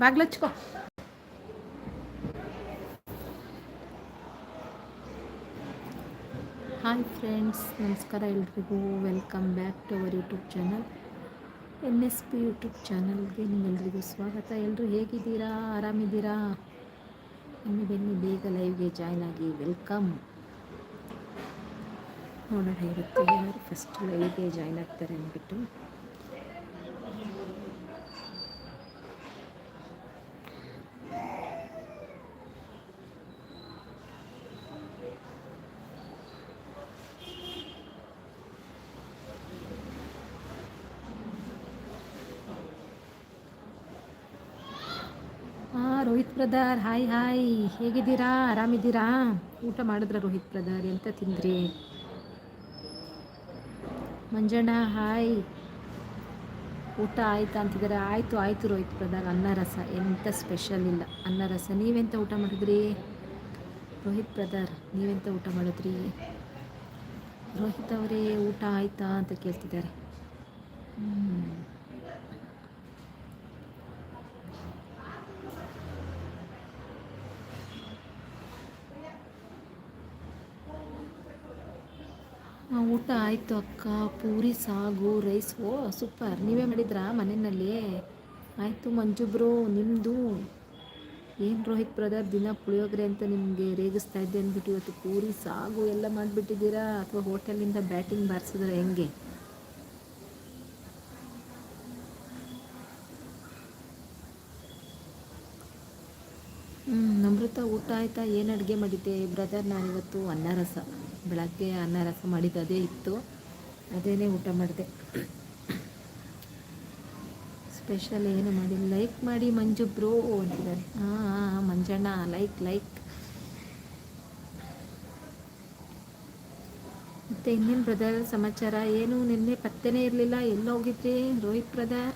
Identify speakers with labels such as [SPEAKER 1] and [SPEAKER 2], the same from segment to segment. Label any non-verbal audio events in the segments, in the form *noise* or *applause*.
[SPEAKER 1] ಬಾಗ್ಲಚ್ಕೋ hi friends ನಮಸ್ಕಾರ ಎಲ್ರಿಗೂ. Welcome back to our YouTube channel N S P YouTube ಚಾನಲ್ಗೆ ನಿಮ್ಮೆಲ್ಲರಿಗೂ ಸ್ವಾಗತ. ಎಲ್ಲರೂ ಹೇಗಿದ್ದೀರಾ? ಆರಾಮಿದ್ದೀರಾ? ಇನ್ನು ಬನ್ನಿ ಬೇಗ ಲೈವ್ಗೆ ಜಾಯ್ನ್ ಆಗಿ ವೆಲ್ಕಮ್ ನೋಡೋಣ ಇವತ್ತು ಯಾರು ಫಸ್ಟ್ ಲೈವ್ಗೆ ಜಾಯ್ನ್ ಆಗ್ತಾರೆ ಅಂದ್ಬಿಟ್ಟು ಹಾಂ ರೋಹಿತ್ ಬ್ರದರ್, ಹಾಯ್ ಹಾಯ್. ಹೇಗಿದ್ದೀರಾ? ಆರಾಮಿದ್ದೀರಾ? ಊಟ ಮಾಡಿದ್ರ ರೋಹಿತ್ ಬ್ರದರ್? ಎಂತ ತಿಂದ್ರಿ? ಮಂಜಣ್ಣ, ಹಾಯ್. ಊಟ ಆಯ್ತಾ ಅಂತಿದ್ದಾರೆ. ಆಯಿತು ಆಯಿತು ರೋಹಿತ್ ಬ್ರದರ್. ಅನ್ನ ರಸ. ಎಂತ ಸ್ಪೆಷಲ್ ಇಲ್ಲ. ಅನ್ನ ರಸ. ನೀವೆಂತ ಊಟ ಮಾಡಿದ್ರಿ? ರೋಹಿತ್ ಬ್ರದರ್, ನೀವೆಂತ ಊಟ ಮಾಡಿದ್ರಿ? ರೋಹಿತ್ ಅವರೇ, ಊಟ ಆಯ್ತಾ ಅಂತ ಕೇಳ್ತಿದ್ದಾರೆ. ಊಟ ಆಯಿತು ಅಕ್ಕ. ಪೂರಿ, ಸಾಗು, ರೈಸ್. ಓ, ಸೂಪರ್. ನೀವೇ ಮಾಡಿದ್ರಾ ಮನೆಯಲ್ಲಿ? ಆಯಿತು ಮಂಜು ಬ್ರೋ ನಿಮ್ಮದು ಏನು ರೋಹಿತ್ ಬ್ರದರ್, ದಿನ ಪುಳಿಯೋಗರೆ ಅಂತ ನಿಮಗೆ ರೇಗಿಸ್ತಾ ಇದ್ದೆ ಅಂದ್ಬಿಟ್ಟು ಇವತ್ತು ಪೂರಿ, ಸಾಗು ಎಲ್ಲ ಮಾಡಿಬಿಟ್ಟಿದ್ದೀರಾ? ಅಥವಾ ಹೋಟೆಲಿಂದ ಬ್ಯಾಟಿಂಗ್ ಬಾರಿಸಿದ್ರೆ? ಹೆಂಗೆ? ಹ್ಞೂ ನಮೃತ ಊಟ ಆಯಿತಾ? ಏನು ಅಡುಗೆ ಮಾಡಿದ್ದೆ? ಬ್ರದರ್, ನಾನಿವತ್ತು ಅನ್ನ ರಸ. ಬೆಳಗ್ಗೆ ಅನ್ನ ರಸ ಮಾಡಿದ್ದು ಅದೇ ಇತ್ತು. ಅದೇನೇ ಊಟ ಮಾಡಿದೆ. ಸ್ಪೆಷಲ್ ಏನು ಮಾಡಿ ಲೈಕ್ ಮಾಡಿ ಮಂಜು ಬ್ರೋ ಅಂತಿದ್ದಾರೆ. ಹಾಂ ಹಾಂ, ಮಂಜಣ್ಣ ಲೈಕ್ ಲೈಕ್ ಮತ್ತು ಇನ್ನೇನು ಬ್ರದರ್ ಸಮಾಚಾರ? ಏನು ನಿನ್ನೆ ಪತ್ತೆನೇ ಇರಲಿಲ್ಲ. ಎಲ್ಲೋಗಿದ್ರಿ ರೋಹಿತ್ ಬ್ರದರ್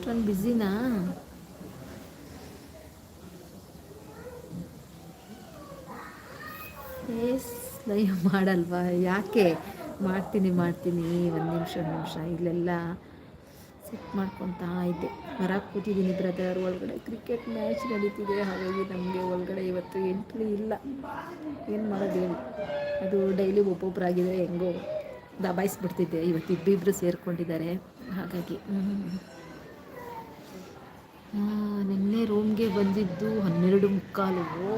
[SPEAKER 1] ಅಷ್ಟೊಂದು ಬ್ಯುಸಿನಾ ಎಸ್ ಲೈವ್ ಮಾಡಲ್ವಾ? ಯಾಕೆ? ಮಾಡ್ತೀನಿ ಮಾಡ್ತೀನಿ. ಒಂದು ನಿಮಿಷ ಒಂದು ನಿಮಿಷ. ಇಲ್ಲೆಲ್ಲ ಸೆಟ್ ಮಾಡ್ಕೊತಾ ಇದ್ದೆ. ಹೊರಗೆ ಕೂತಿದ್ದೀನಿ ಬ್ರದರ್ ಒಳಗಡೆ ಕ್ರಿಕೆಟ್ ಮ್ಯಾಚ್ ನಡೀತಿದೆ. ಹಾಗಾಗಿ ನಮಗೆ ಒಳಗಡೆ ಇವತ್ತು ಎಂಟ್ರಿ ಇಲ್ಲ. ಏನು ಮಾಡೋದು ಅದು ಡೈಲಿ ಒಬ್ಬೊಬ್ಬರಾಗಿದ್ರೆ ಹೆಂಗೋ ದಬಾಯಿಸ್ಬಿಡ್ತಿದ್ದೆ. ಇವತ್ತು ಇಬ್ಬಿಬ್ಬರು ಸೇರಿಕೊಂಡಿದ್ದಾರೆ. ಹಾಗಾಗಿ ನಿನ್ನೆ ರೂಮ್ಗೆ ಬಂದಿದ್ದು ಹನ್ನೆರಡು ಮುಕ್ಕಾಲು. ಓ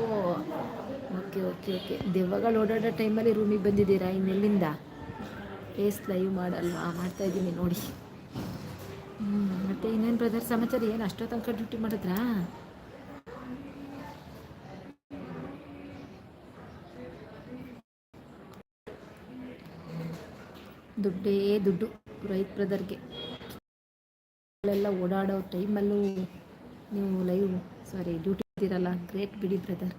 [SPEAKER 1] ಓಕೆ ಓಕೆ ಓಕೆ ದೆವ್ವಗಳು ಓಡಾಡೋ ಟೈಮಲ್ಲಿ ರೂಮಿಗೆ ಬಂದಿದ್ದೀರಾ ಇನ್ನೆಲ್ಲಿಂದ ಫೇಸ್ ಲೈವ್ ಮಾಡಲ್ವಾ? ಮಾಡ್ತಾ ಇದ್ದೀನಿ ನೋಡಿ. ಹ್ಞೂ ಮತ್ತೆ ಇನ್ನೇನು ಬ್ರದರ್ ಸಮಾಚಾರ? ಏನು ಅಷ್ಟೋ ತನಕ ಡ್ಯೂಟಿ ಮಾಡಿದ್ರಾ? ದುಡ್ಡೇ ದುಡ್ಡು ರೈತ್ ಬ್ರದರ್ಗೆ ಎಲ್ಲ ಓಡಾಡೋ ಟೈಮಲ್ಲೂ ನೀವು ಲೈವ್ ಸಾರಿ ಡ್ಯೂಟಿ ಇದ್ದೀರಲ್ಲ ಗ್ರೇಟ್ ಬಿಡಿ ಬ್ರದರ್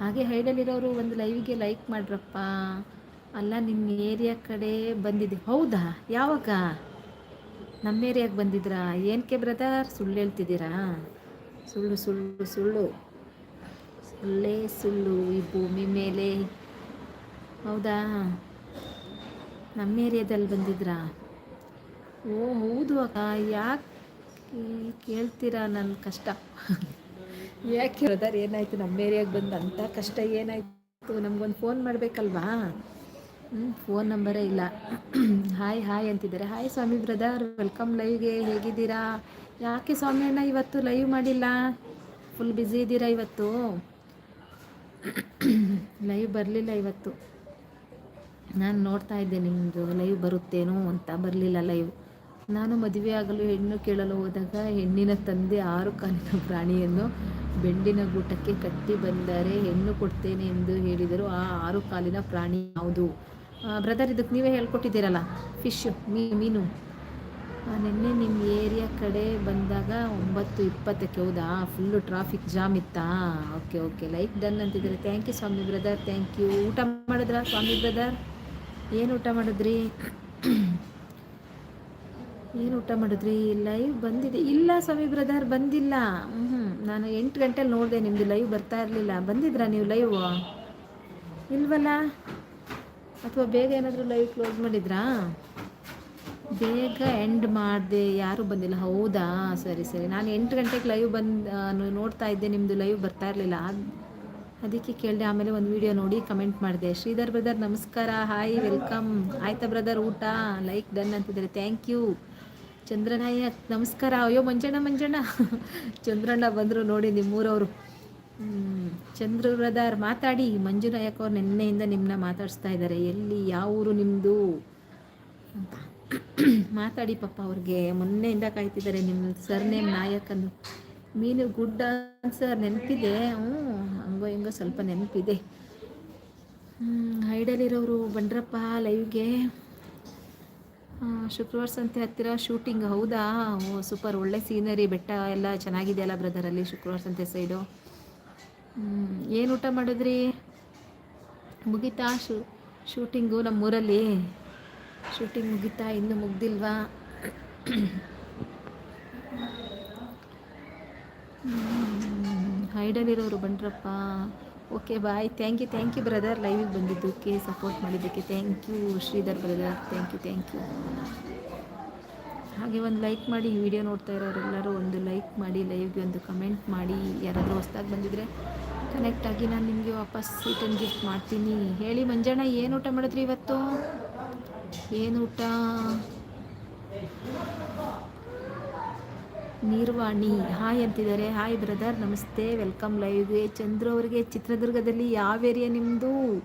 [SPEAKER 1] ಹಾಗೆ ಹೈಡಲ್ಲಿರೋರು ಒಂದು ಲೈವಿಗೆ ಲೈಕ್ ಮಾಡ್ರಪ್ಪ. ಅಲ್ಲ ನಿಮ್ಮ ಏರಿಯಾ ಕಡೆ ಬಂದಿದೆ ಹೌದಾ? ಯಾವಾಗ? ನಮ್ಮ ಏರಿಯಾಗೆ ಬಂದಿದ್ರಾ? ಏನಕ್ಕೆ ಬ್ರದರ್ ಸುಳ್ಳು ಹೇಳ್ತಿದ್ದೀರಾ? ಸುಳ್ಳು ಸುಳ್ಳು ಸುಳ್ಳು. ಸುಳ್ಳೇ ಸುಳ್ಳು ಈ ಭೂಮಿ ಮೇಲೆ. ಹೌದಾ? ನಮ್ಮ ಏರಿಯಾದಲ್ಲಿ ಬಂದಿದ್ರಾ? ಓ, ಹೌದು ಅಕ್ಕ. ಯಾಕೆ ಕೇಳ್ತೀರಾ ನನ್ನ ಕಷ್ಟ? ಯಾಕೆ ಬ್ರದರ್ ಏನಾಯಿತು? ನಮ್ಮ ಏರಿಯಾಗೆ ಬಂದು ಅಂಥ ಕಷ್ಟ ಏನಾಯಿತು? ನಮಗೊಂದು ಫೋನ್ ಮಾಡಬೇಕಲ್ವಾ? ಹ್ಞೂ ಫೋನ್ ನಂಬರೇ ಇಲ್ಲ. ಹಾಯ್ ಹಾಯ್ ಅಂತಿದ್ದಾರೆ. ಹಾಯ್ ಸ್ವಾಮಿ ಬ್ರದರ್ ವೆಲ್ಕಮ್ ಲೈವ್ಗೆ ಹೇಗಿದ್ದೀರಾ? ಯಾಕೆ ಸ್ವಾಮಿ ಅಣ್ಣ ಇವತ್ತು ಲೈವ್ ಮಾಡಿಲ್ಲ? ಫುಲ್ ಬ್ಯುಸಿ ಇದ್ದೀರಾ ಇವತ್ತು? ಲೈವ್ ಬರಲಿಲ್ಲ ಇವತ್ತು. ನಾನು ನೋಡ್ತಾ ಇದ್ದೆ ನಿಮ್ಮದು ಲೈವ್ ಬರುತ್ತೇನೋ ಅಂತ. ಬರಲಿಲ್ಲ ಲೈವ್ ನಾನು ಮದುವೆ ಆಗಲು ಹೆಣ್ಣು ಕೇಳಲು ಹೋದಾಗ ಹೆಣ್ಣಿನ ತಂದೆ ಆರು ಕಾಲಿನ ಪ್ರಾಣಿಯನ್ನು ಬೆಂಡಿನ ಗೂಟಕ್ಕೆ ಕಟ್ಟಿ ಬಂದರೆ ಹೆಣ್ಣು ಕೊಡ್ತೇನೆ ಎಂದು ಹೇಳಿದರು. ಆ ಆರು ಕಾಲಿನ ಪ್ರಾಣಿ ಯಾವುದು? ಬ್ರದರ್ ಇದಕ್ಕೆ ನೀವೇ ಹೇಳ್ಕೊಟ್ಟಿದ್ದೀರಲ್ಲ ಫಿಶ್ ಮೀ, ಮೀನು. ನಿನ್ನೆ ನಿಮ್ಮ ಏರಿಯಾ ಕಡೆ ಬಂದಾಗ ಒಂಬತ್ತು ಇಪ್ಪತ್ತಕ್ಕೆ, ಹೌದಾ? ಫುಲ್ಲು ಟ್ರಾಫಿಕ್ ಜಾಮ್ ಇತ್ತಾ? ಓಕೆ ಓಕೆ ಲೈಕ್ ಡನ್ ಅಂತಿದ್ದಾರೆ. ಥ್ಯಾಂಕ್ ಯು ಸ್ವಾಮಿ ಬ್ರದರ್ ಥ್ಯಾಂಕ್ ಯು ಊಟ ಮಾಡಿದ್ರಾ ಸ್ವಾಮಿ ಬ್ರದರ್ ಏನು ಊಟ ಮಾಡಿದ್ರಿ? ಏನು ಊಟ ಮಾಡಿದ್ರಿ? ಲೈವ್ ಬಂದಿದೆ. ಇಲ್ಲ ಸ್ವಾಮಿ ಬ್ರದರ್, ಬಂದಿಲ್ಲ. ಹ್ಞೂ ನಾನು ಎಂಟು ಗಂಟೆಲಿ ನೋಡಿದೆ ನಿಮ್ಮದು ಲೈವ್ ಬರ್ತಾ ಇರಲಿಲ್ಲ. ಬಂದಿದ್ರಾ ನೀವು ಲೈವ್ ಇಲ್ವಲ್ಲ? ಅಥವಾ ಬೇಗ ಏನಾದರೂ ಲೈವ್ ಕ್ಲೋಸ್ ಮಾಡಿದ್ರಾ? ಬೇಗ ಎಂಡ್ ಮಾಡಿದೆ. ಯಾರೂ ಬಂದಿಲ್ಲ. ಹೌದಾ? ಸರಿ ಸರಿ. ನಾನು ಎಂಟು ಗಂಟೆಗೆ ಲೈವ್ ಬಂದು ನೋಡ್ತಾ ಇದ್ದೆ. ನಿಮ್ಮದು ಲೈವ್ ಬರ್ತಾ ಇರಲಿಲ್ಲ. ಅದಕ್ಕೆ ಕೇಳಿದೆ, ಆಮೇಲೆ ಒಂದು ವಿಡಿಯೋ ನೋಡಿ ಕಮೆಂಟ್ ಮಾಡಿದೆ. ಶ್ರೀಧರ್ ಬ್ರದರ್, ನಮಸ್ಕಾರ. ಹಾಯ್ ವೆಲ್ಕಮ್ ಆಯ್ತಾ ಬ್ರದರ್ ಊಟ? ಲೈಕ್ ಡನ್ ಅಂತಿದ್ದಾರೆ. ಥ್ಯಾಂಕ್ ಯು ಚಂದ್ರನಾಯಕ್ ನಮಸ್ಕಾರ. ಅಯ್ಯೋ, ಮಂಜಣ್ಣ ಮಂಜಣ್ಣ. ಚಂದ್ರಣ್ಣ ಬಂದರು ನೋಡಿ ನಿಮ್ಮೂರವರು. ಚಂದ್ರ ಬ್ರದರ್ ಮಾತಾಡಿ. ಮಂಜುನಾಯಕ್ ಅವ್ರು ನಿನ್ನೆಯಿಂದ ನಿಮ್ಮನ್ನ ಮಾತಾಡಿಸ್ತಾ ಇದ್ದಾರೆ ಎಲ್ಲಿ, ಯಾವ ಊರು ನಿಮ್ಮದು ಅಂತ. ಮಾತಾಡಿ ಪಪ್ಪ ಅವ್ರಿಗೆ. ಮೊನ್ನೆಯಿಂದ ಕಾಯ್ತಿದ್ದಾರೆ ನಿಮ್ಮ ಸರ್ನೇಮ್ ನಾಯಕ್ ಅಂದು ಮೀನು ಗುಡ್ ಆನ್ಸರ್ ನೆನಪಿದೆ. ಹ್ಞೂ, ಹಂಗೋ ಹಿಂಗೋ ಸ್ವಲ್ಪ ನೆನಪಿದೆ. ಹೈಡಲ್ಲಿರೋರು ಬಂಡ್ರಪ್ಪ ಲೈವ್ಗೆ ಶುಕ್ರವಾರ ಸಂತೆ ಹತ್ತಿರ ಶೂಟಿಂಗ್ ಹೌದಾ ಓ ಸೂಪರ್ ಒಳ್ಳೆ ಸೀನರಿ ಬೆಟ್ಟ ಎಲ್ಲ ಚೆನ್ನಾಗಿದೆಯಲ್ಲ ಬ್ರದರಲ್ಲಿ ಶುಕ್ರವಾರ ಸಂತೆ ಸೈಡು ಏನು ಊಟ ಮಾಡಿದ್ರಿ ಮುಗಿತಾ ಶೂ ಶೂಟಿಂಗು ನಮ್ಮೂರಲ್ಲಿ ಶೂಟಿಂಗ್ ಮುಗಿತಾ ಇನ್ನೂ ಮುಗ್ದಿಲ್ವಾ ಹೈಡಲ್ಲಿರೋರು ಬಂದ್ರಪ್ಪ okay bye thank you thank you brother ಲೈವಿಗೆ ಬಂದಿದ್ದಕ್ಕೆ ಸಪೋರ್ಟ್ ಮಾಡಿದ್ದಕ್ಕೆ thank you Sridhar brother thank you thank you ಹಾಗೆ ಒಂದು ಲೈಕ್ ಮಾಡಿ ವಿಡಿಯೋ ನೋಡ್ತಾ ಇರೋರೆಲ್ಲರೂ ಒಂದು ಲೈಕ್ ಮಾಡಿ ಲೈವ್ಗೆ ಒಂದು ಕಮೆಂಟ್ ಮಾಡಿ. ಯಾರಾದರೂ ಹೊಸ್ದಾಗಿ ಬಂದಿದ್ರೆ ಕನೆಕ್ಟ್ ಆಗಿ ನಾನು ನಿಮಗೆ ವಾಪಸ್ ರಿಟರ್ನ್ ಗಿಫ್ಟ್ ಮಾಡ್ತೀನಿ. ಹೇಳಿ ಮಂಜಣ್ಣ, ಏನು ಊಟ ಮಾಡಿದ್ರಿ ಇವತ್ತು? ಏನು ಊಟ? ನೀರ್ವಾಣಿ. ಹಾಯ್ ಅಂತಿದ್ದಾರೆ. Hi brother. ನಮಸ್ತೆ. ವೆಲ್ಕಮ್ ಲೈವ್ಗೆ ಚಂದ್ರು ಅವರಿಗೆ ಚಿತ್ರದುರ್ಗದಲ್ಲಿ ಯಾವ ಏರಿಯಾ ನಿಮ್ಮದು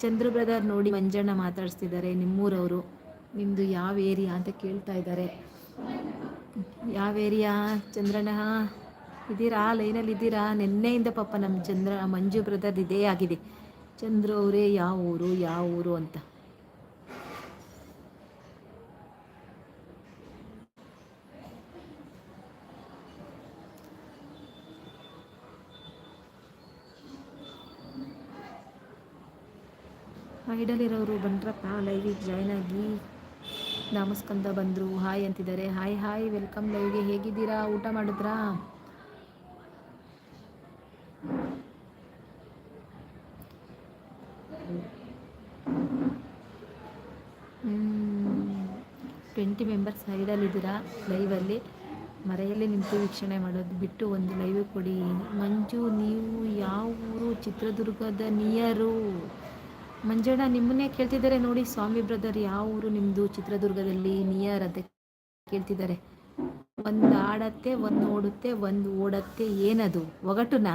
[SPEAKER 1] ಚಂದ್ರು ಬ್ರದರ್ ನೋಡಿ ಮಂಜಣ್ಣ ಮಾತಾಡಿಸ್ತಿದ್ದಾರೆ. ನಿಮ್ಮೂರವರು. ನಿಮ್ಮದು ಯಾವ ಏರಿಯಾ ಅಂತ ಕೇಳ್ತಾ ಇದ್ದಾರೆ. ಯಾವ ಏರಿಯಾ ಚಂದ್ರಣ್ಣ? ಇದ್ದೀರಾ? ಲೈನಲ್ಲಿ ಇದ್ದೀರಾ? ನಿನ್ನೆಯಿಂದ ಪಾಪ ನಮ್ಮ ಚಂದ್ರ, ಮಂಜು ಬ್ರದರ್ ಇದೇ ಆಗಿದೆ. ಚಂದ್ರು ಅವರೇ, ಯಾವ ಊರು? ಯಾವ ಊರು ಅಂತ. ಐಡಲಿರೋರು ಬಂದ್ರಪ್ಪ ಲೈವಿಗೆ ಜಾಯ್ನ್ ಆಗಿ. ನಾಮಸ್ಕಂದ ಬಂದರು. ಹಾಯ್ ಅಂತಿದ್ದಾರೆ. ಹಾಯ್ ಹಾಯ್ ವೆಲ್ಕಮ್ ಲೈವ್ಗೆ ಹೇಗಿದ್ದೀರಾ? ಊಟ ಮಾಡಿದ್ರಾ? ಟ್ವೆಂಟಿ ಮೆಂಬರ್ಸ್ ಐಡಲ್ಲಿದ್ದೀರಾ ಲೈವಲ್ಲಿ ಮರೆಯಲ್ಲಿ ನಿಂತು ವೀಕ್ಷಣೆ ಮಾಡೋದು ಬಿಟ್ಟು ಒಂದು ಲೈವ್ ಕೊಡಿ. ಮಂಜು, ನೀವು ಯಾವ ಊರು? ಚಿತ್ರದುರ್ಗದ ನಿಯರು. ಮಂಜಣ್ಣ, ನಿಮ್ಮನ್ನೇ ಕೇಳ್ತಿದ್ದಾರೆ ನೋಡಿ. ಸ್ವಾಮಿ ಬ್ರದರ್, ಯಾವ ಊರು ನಿಮ್ಮದು ಚಿತ್ರದುರ್ಗದಲ್ಲಿ ನಿಯರ್ ಅಂತ ಕೇಳ್ತಿದ್ದಾರೆ. ಒಂದು ಆಡತ್ತೆ, ಒಂದು ಓಡುತ್ತೆ, ಒಂದು ಓಡತ್ತೆ, ಏನದು? ಒಗಟುನಾ?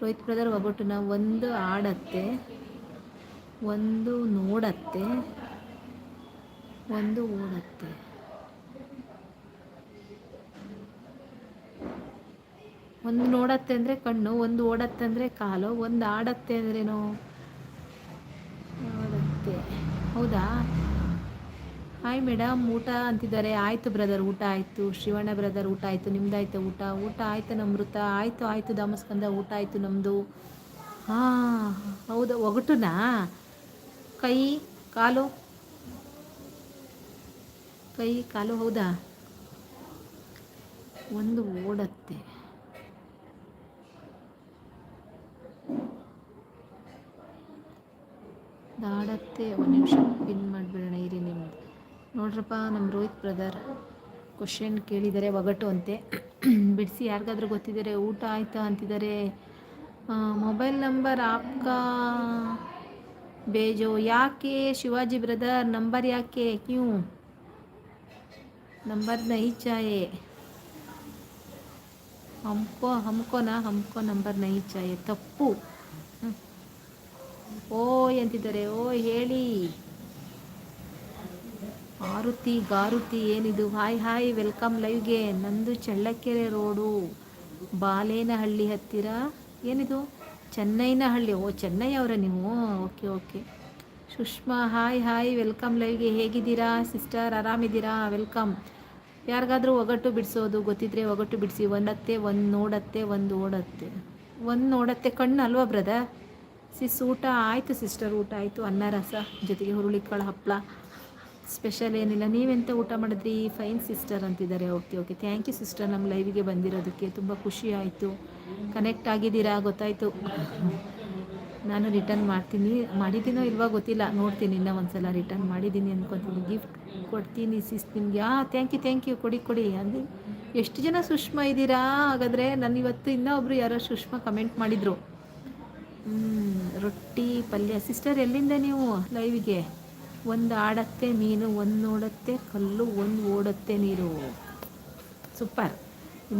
[SPEAKER 1] ರೋಹಿತ್ ಬ್ರದರ್, ಒಗಟುನ? ಒಂದು ಆಡತ್ತೆ, ಒಂದು ನೋಡತ್ತೆ, ಒಂದು ಓಡತ್ತೆ. ಒಂದು ನೋಡತ್ತೆ ಅಂದರೆ ಕಣ್ಣು, ಒಂದು ಓಡತ್ತೆ ಅಂದರೆ ಕಾಲು, ಒಂದು ಆಡತ್ತೆ ಅಂದ್ರೇನು? ಹೌದಾ? ಹಾಯ್ ಮೇಡಮ್ ಊಟ ಅಂತಿದ್ದಾರೆ. ಆಯಿತು ಬ್ರದರ್ ಊಟ ಆಯಿತು. ಶಿವಣ್ಣ ಬ್ರದರ್ ಊಟ ಆಯಿತು. ನಿಮ್ದಾಯ್ತು ಊಟ? ಊಟ ಆಯಿತು ನಮೃತ ಆಯಿತು ಆಯಿತು ದಾಮಸ್ಕಂದ. ಊಟ ಆಯಿತು ನಮ್ಮದು ಹಾಂ, ಹೌದಾ. ಒಗಟುನಾ? ಕೈ, ಕಾಲು? ಕೈ, ಕಾಲು ಹೌದಾ? ಒಂದು ಓಡತ್ತೆ. ದಾಡತ್ತೆ, ಒಂದು ನಿಮಿಷ ಪಿನ್ ಮಾಡಿಬಿಡೋಣ, ಇರಿ ನಿಮ್ಮದು ನೋಡ್ರಪ್ಪ ನಮ್ಮ ರೋಹಿತ್ ಬ್ರದರ್ ಕ್ವಶನ್ ಕೇಳಿದ್ದಾರೆ ಒಗಟು ಅಂತೆ. *clears throat* ಬಿಡಿಸಿ, ಯಾರಿಗಾದ್ರೂ ಗೊತ್ತಿದ್ದಾರೆ ಊಟ ಆಯಿತಾ ಅಂತಿದ್ದಾರೆ. ಮೊಬೈಲ್ ನಂಬರ್ ಆಪ್ಕಾ ಬೇಜೋ, ಯಾಕೆ ಶಿವಾಜಿ ಬ್ರದರ್ ನಂಬರ್ ಯಾಕೆ? ಕ್ಯೂ? ನಂಬರ್ ನೈ ಚಾಯೆ ಹಮ್ಕೋ ಹಮ್ಕೋನಾ ಹಮ್ಕೋ ನಂಬರ್ ನೈ ಚಾಯೆ ತಪ್ಪು. ಓಯ್ ಅಂತಿದ್ದಾರೆ, ಓಯ್ ಹೇಳಿ. ಆರುತಿ ಗಾರುತಿ ಏನಿದು? ಹಾಯ್ ಹಾಯ್, ವೆಲ್ಕಮ್ ಲೈವ್ಗೆ. ನಂದು ಚಳ್ಳಕೆರೆ ರೋಡು. ಬಾಲೇನಹಳ್ಳಿ ಹತ್ತಿರ. ಏನಿದು? ಚೆನ್ನೈನಹಳ್ಳಿ. ಓ, ಚೆನ್ನೈ ಅವರ ನೀವು? Okay okay. Sushma, hi hi, welcome ಲೈವ್ಗೆ. ಹೇಗಿದ್ದೀರಾ? ಸಿಸ್ಟರ್, ಆರಾಮಿದ್ದೀರಾ? ವೆಲ್ಕಮ್. ಯಾರಿಗಾದ್ರೂ ಒಗಟು ಬಿಡಿಸೋದು, ಗೊತ್ತಿದ್ರೆ ಒಗಟು ಬಿಡಿಸಿ. ಒಂದತ್ತೆ, ಒಂದು ನೋಡತ್ತೆ, ಒಂದು ಓಡತ್ತೆ. ಒಂದು ನೋಡತ್ತೆ ಕಣ್ಣು ಅಲ್ವಾ ಬ್ರದರ್? ಸಿಸ್, ಊಟ ಆಯಿತು ಸಿಸ್ಟರ್, ಊಟ ಆಯಿತು. ಅನ್ನ, ರಸ, ಜೊತೆಗೆ ಹುರುಳಿಕಾಳು ಹಪ್ಪಳ ಸ್ಪೆಷಲ್ ಏನಿಲ್ಲ. ನೀವೆಂತ ಊಟ ಮಾಡಿದ್ರಿ? ಫೈನ್ ಸಿಸ್ಟರ್ ಅಂತಿದ್ದಾರೆ. Okay okay thank you sister ನಮ್ಮ ಲೈವಿಗೆ ಬಂದಿರೋದಕ್ಕೆ ತುಂಬ ಖುಷಿ ಆಯಿತು. ಕನೆಕ್ಟ್ ಆಗಿದ್ದೀರಾ? ಗೊತ್ತಾಯಿತು. ನಾನು ರಿಟರ್ನ್ ಮಾಡ್ತೀನಿ. ಮಾಡಿದ್ದೀನೋ ಇಲ್ವಾ ಗೊತ್ತಿಲ್ಲ. ನೋಡ್ತೀನಿ ಇನ್ನೂ ಒಂದ್ಸಲ ರಿಟರ್ನ್ ಮಾಡಿದ್ದೀನಿ ಅಂದ್ಕೊತೀನಿ ಗಿಫ್ಟ್ ಕೊಡ್ತೀನಿ ಸಿಸ್ ನಿಮಗೆ. ಆ ಥ್ಯಾಂಕ್ ಯು ಥ್ಯಾಂಕ್ ಯು ಕೊಡಿ ಕೊಡಿ. ಅಂದರೆ ಎಷ್ಟು ಜನ ಸುಷ್ಮಾ ಇದ್ದೀರಾ? ಹಾಗಾದರೆ ನಾನು ಇವತ್ತು ಇನ್ನೂ ಒಬ್ಬರು ಯಾರೋ ಸುಷ್ಮಾ ಕಮೆಂಟ್ ಮಾಡಿದರು. ರೊಟ್ಟಿ ಪಲ್ಯ. ಸಿಸ್ಟರ್ ಎಲ್ಲಿಂದ ನೀವು ಲೈವಿಗೆ ಒಂದು ಆಡತ್ತೆ ಮೀನು, ಒಂದು ನೋಡತ್ತೆ ಕಲ್ಲು, ಒಂದು ಓಡತ್ತೆ ನೀರು. ಸೂಪರ್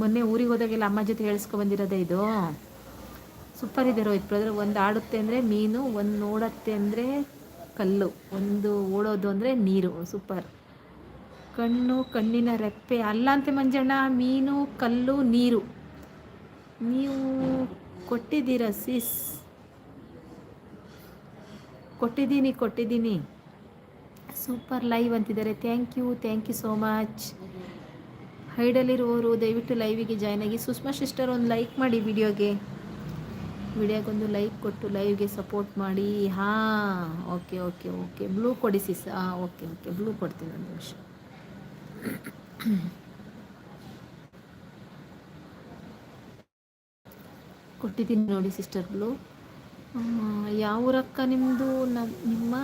[SPEAKER 1] ಮೊನ್ನೆ ಊರಿಗೆ ಹೋದಾಗೆಲ್ಲ ಅಮ್ಮ ಜೊತೆ ಹೇಳಿಸ್ಕೊಬಂದಿರೋದೇ ಇದು. ಸೂಪರ್ ಇದೆ ರೋಹಿತ್ ಬ್ರದರ್ ಒಂದು ಆಡುತ್ತೆ ಅಂದರೆ ಮೀನು, ಒಂದು ನೋಡತ್ತೆ ಅಂದರೆ ಕಲ್ಲು, ಒಂದು ಓಡೋದು ಅಂದರೆ ನೀರು. ಸೂಪರ್ ಕಣ್ಣು, ಕಣ್ಣಿನ ರೆಪ್ಪೆ, ಅಲ್ಲ ಅಂತೆ ಮಂಜಣ್ಣ, ಮೀನು, ಕಲ್ಲು, ನೀರು. ನೀವು ಕೊಟ್ಟಿದ್ದೀರಾ ಸಿಸ್ ಕೊಟ್ಟಿದ್ದೀನಿ ಕೊಟ್ಟಿದ್ದೀನಿ. ಸೂಪರ್ ಲೈವ್ ಅಂತಿದ್ದಾರೆ. Thank you thank you so much ಹೈಡಲ್ಲಿರುವವರು ದಯವಿಟ್ಟು ಲೈವಿಗೆ ಜಾಯ್ನ್ ಆಗಿ. ಸುಷ್ಮಾ ಸಿಸ್ಟರ್ ಒಂದು ಲೈಕ್ ಮಾಡಿ ವಿಡಿಯೋಗೆ ವಿಡಿಯೋಗೊಂದು ಲೈಕ್ ಕೊಟ್ಟು ಲೈವ್ಗೆ ಸಪೋರ್ಟ್ ಮಾಡಿ. ಹಾಂ ಓಕೆ ಓಕೆ ಓಕೆ ಬ್ಲೂ ಕೊಡಿ ಸಿಸ್ ಹಾಂ ಓಕೆ ಓಕೆ ಬ್ಲೂ ಕೊಡ್ತೀನಿ ಒಂದು ನಿಮಿಷ. ಕೊಟ್ಟಿದ್ದೀನಿ ನೋಡಿ ಸಿಸ್ಟರ್ ಬ್ಲೂ ಯಾವ ಊರಕ್ಕ ನಿಮ್ಮದು ನಮ್ಮ? ನಿಮ್ಮ